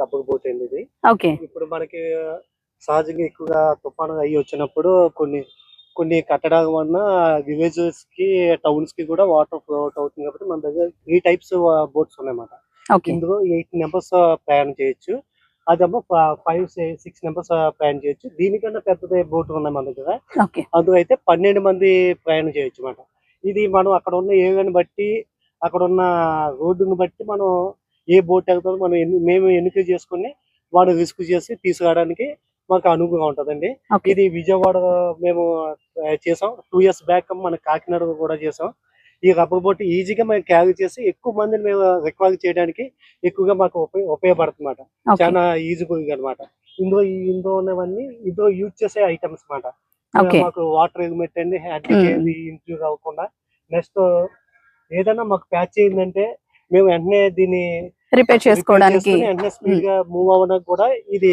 Rubber boat అండి ఇది okay. ఇప్పుడు మనకి సహజంగా ఎక్కువగా తుఫాను అయ్యి వచ్చినప్పుడు కొన్ని కొన్ని కట్టడం వలన విలేజెస్కి టౌన్స్కి కూడా వాటర్ ఫ్లో అవుట్ అవుతుంది కాబట్టి మన దగ్గర త్రీ టైప్స్ బోట్స్ ఉన్నాయన్నమాట. ఇందులో ఎయిట్ మెంబర్స్ ప్రయాణం చేయొచ్చు. అదేమో ఫైవ్ సిక్స్ మెంబర్స్ ప్రయాణం చేయొచ్చు. దీనికన్నా పెద్దది బోట్ ఉన్నాయి మన దగ్గర. అందులో అయితే పన్నెండు మంది ప్రయాణం చేయొచ్చు అన్నమాట. ఇది మనం అక్కడ ఉన్న ఏరియాని బట్టి అక్కడ ఉన్న రోడ్డుని బట్టి మనం ఏ బోట్ వెళ్తుందో మనం ఎన్ని మేము ఎన్నిక చేసుకుని వాడు రిస్క్ చేసి తీసుకురావడానికి మాకు అనువుగా ఉంటుందండి. ఇది విజయవాడ మేము చేసాం. టూ ఇయర్స్ బ్యాక్ మన కాకినాడ కూడా చేసాం. ఈ రబ్బర్ బోట్ ఈజీగా మేము క్యారీ చేసి ఎక్కువ మందిని మేము రిక్వైర్ చేయడానికి ఎక్కువగా మాకు ఉపయోగ ఉపయోగపడుతుంది ఓకే. చాలా ఈజీగా అనమాట ఇందులో ఇందులో ఉన్నవన్నీ ఇందులో యూజ్ చేసే ఐటమ్స్ అన్నమాట. ఓకే. మాకు వాటర్ ఎగ్మెంట్ అండి హ్యాండ్ ఇంక్లూడ్ అవ్వకుండా నెక్స్ట్ ఏదైనా మాకు ప్యాచ్ అయిందంటే మేము వెంటనే దీన్ని రిపేర్ చేసుకోవడానికి. వెంటనే స్పీడ్గా మూవ్ అవ్వడానికి కూడా ఇది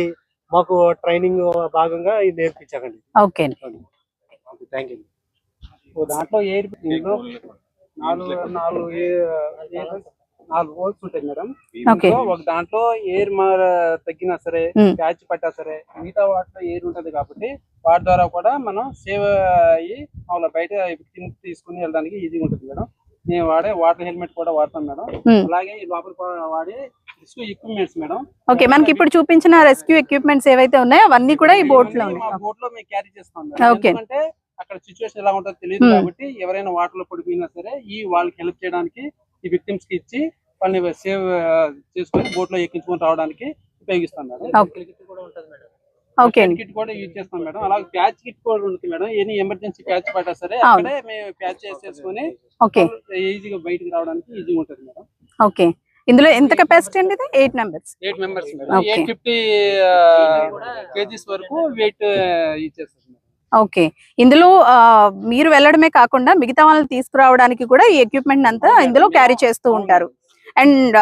మాకు ట్రైనింగ్ భాగంగా ఇది నేర్పించాకండి ఓకే థ్యాంక్ యూ దాంట్లో ఎయిర్ దీంట్లో నాలుగు నాలుగు నాలుగు హోల్స్ ఉంటాయి మేడం. ఒక దాంట్లో ఎయిర్ మార తగ్గినా సరే. ప్యాచ్ పట్టా సరే మిగతా వాటిలో ఎయిర్ ఉంటది కాబట్టి వాటి ద్వారా కూడా మనం సేవ్ అయ్యి మామూలుగా బయట తీసుకుని వెళ్ళడానికి ఈజీగా ఉంటుంది మేడం. నేను వాడే వాటర్ హెల్మెట్ కూడా వాడతాం మేడం. అలాగే ఈ లోపల కూడా వాడే రెస్క్యూ ఎక్విప్మెంట్స్ మేడం. ఓకే మనకి ఇప్పుడు చూపించిన రెస్క్యూ ఎక్విప్మెంట్స్ ఏవైతే ఉన్నాయో అవన్నీ కూడా ఈ బోట్లో బోట్లో మేము క్యారీ చేస్తాం మేడం. ఎందుకంటే అక్కడ సిచ్యువేషన్ ఎలా ఉంటుందో తెలియదు. కాబట్టి ఎవరైనా వాటర్లో పడిపోయినా సరే ఈ వాళ్ళకి హెల్ప్ చేయడానికి ఈ విక్టిమ్స్కి ఇచ్చి వాళ్ళని సేవ్ చేసుకొని బోట్లో ఎక్కించుకొని రావడానికి ఉపయోగిస్తాం మేడం. ఓకే. ఓకే అండి. కిట్ కూడా యూజ్ చేస్తాం మేడం. అలాగే ప్యాచ్ కిట్ కూడా ఉంటుంది మేడం. ఎనీ ఎమర్జెన్సీ ప్యాచ్ పడ్డా సరే. అక్కడే మేము ప్యాచ్ చేసేసుకొని ఓకే ఈజీగా బయటకు రావడానికి ఈజీగా ఉంటుంది మేడం. ఓకే ఇందులో ఎంత కెపాసిటీ అండి ఇది? Eight members eight members madam. Eight fifty kgs వరకు వెయిట్ ఇచ్చేస్తుంది ఓకే ఇందులో ఆ, మీరు వెళ్ళడమే కాకుండా మిగతా వాళ్ళని తీసుకురావడానికి కూడా ఈ ఎక్విప్మెంట్ అంతా ఇందులో క్యారీ చేస్తూ ఉంటారు. అండ్